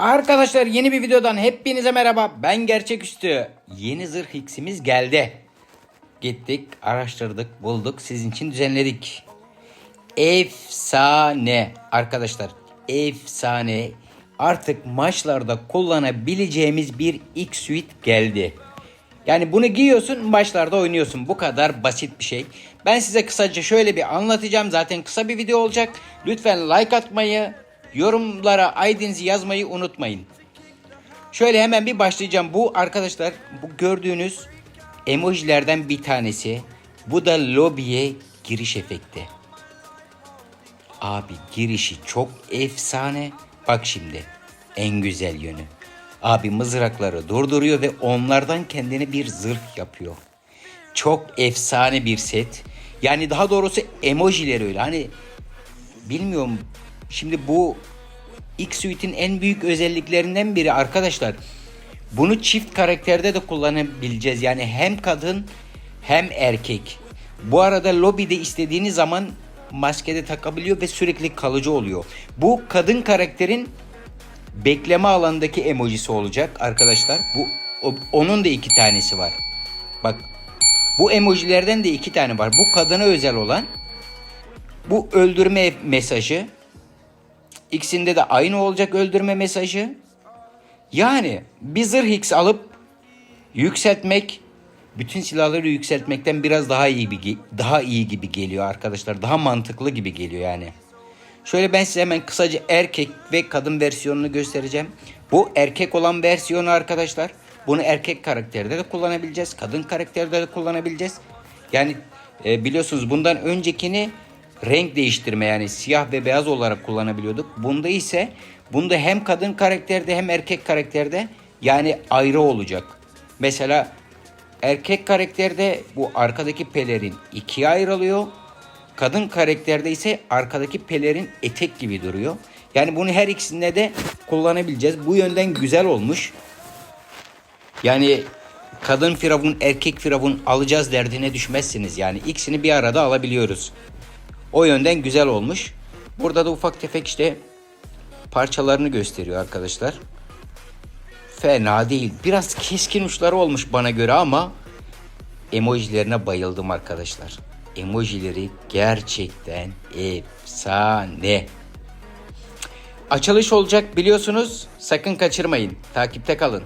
Arkadaşlar yeni bir videodan hepinize merhaba. Ben Gerçeküstü. Yeni zırh x'imiz geldi. Gittik, araştırdık, bulduk. Sizin için düzenledik. Efsane. Arkadaşlar efsane. Artık maçlarda kullanabileceğimiz bir X suite geldi. Yani bunu giyiyorsun maçlarda oynuyorsun. Bu kadar basit bir şey. Ben size kısaca şöyle bir anlatacağım. Zaten kısa bir video olacak. Lütfen like atmayı, yorumlara ID'nizi yazmayı unutmayın. Şöyle hemen bir başlayacağım. Bu arkadaşlar bu gördüğünüz emojilerden bir tanesi. Bu da lobiye giriş efekti. Abi girişi çok efsane. Bak şimdi en güzel yönü. Abi mızrakları durduruyor ve onlardan kendine bir zırh yapıyor. Çok efsane bir set. Yani daha doğrusu emojileri öyle. Hani bilmiyorum. Şimdi bu X Suite'in en büyük özelliklerinden biri arkadaşlar. Bunu çift karakterde de kullanabileceğiz. Yani hem kadın hem erkek. Bu arada lobide istediğiniz zaman maskede takabiliyor ve sürekli kalıcı oluyor. Bu kadın karakterin bekleme alandaki emojisi olacak arkadaşlar. Bu onun da iki tanesi var. Bak bu emojilerden de iki tane var. Bu kadına özel olan. Bu öldürme mesajı. İkisinde de aynı olacak öldürme mesajı. Yani bir zırh X alıp yükseltmek bütün silahları yükseltmekten biraz daha iyi gibi daha iyi gibi geliyor arkadaşlar. Daha mantıklı gibi geliyor yani. Şöyle ben size hemen kısaca erkek ve kadın versiyonunu göstereceğim. Bu erkek olan versiyonu arkadaşlar. Bunu erkek karakterde de kullanabileceğiz. Kadın karakterde de kullanabileceğiz. Yani e, biliyorsunuz bundan öncekini renk değiştirme yani siyah ve beyaz olarak kullanabiliyorduk. Bunda ise bunda hem kadın karakterde hem erkek karakterde yani ayrı olacak. Mesela erkek karakterde bu arkadaki pelerin ikiye ayrılıyor. Kadın karakterde ise arkadaki pelerin etek gibi duruyor. Yani bunu her ikisinde de kullanabileceğiz. Bu yönden güzel olmuş. Yani kadın firavun, erkek firavun alacağız derdine düşmezsiniz. Yani ikisini bir arada alabiliyoruz. O yönden güzel olmuş. Burada da ufak tefek işte parçalarını gösteriyor arkadaşlar. Fena değil. Biraz keskin uçları olmuş bana göre ama emojilerine bayıldım arkadaşlar. Emojileri gerçekten efsane. Açılış olacak biliyorsunuz. Sakın kaçırmayın. Takipte kalın.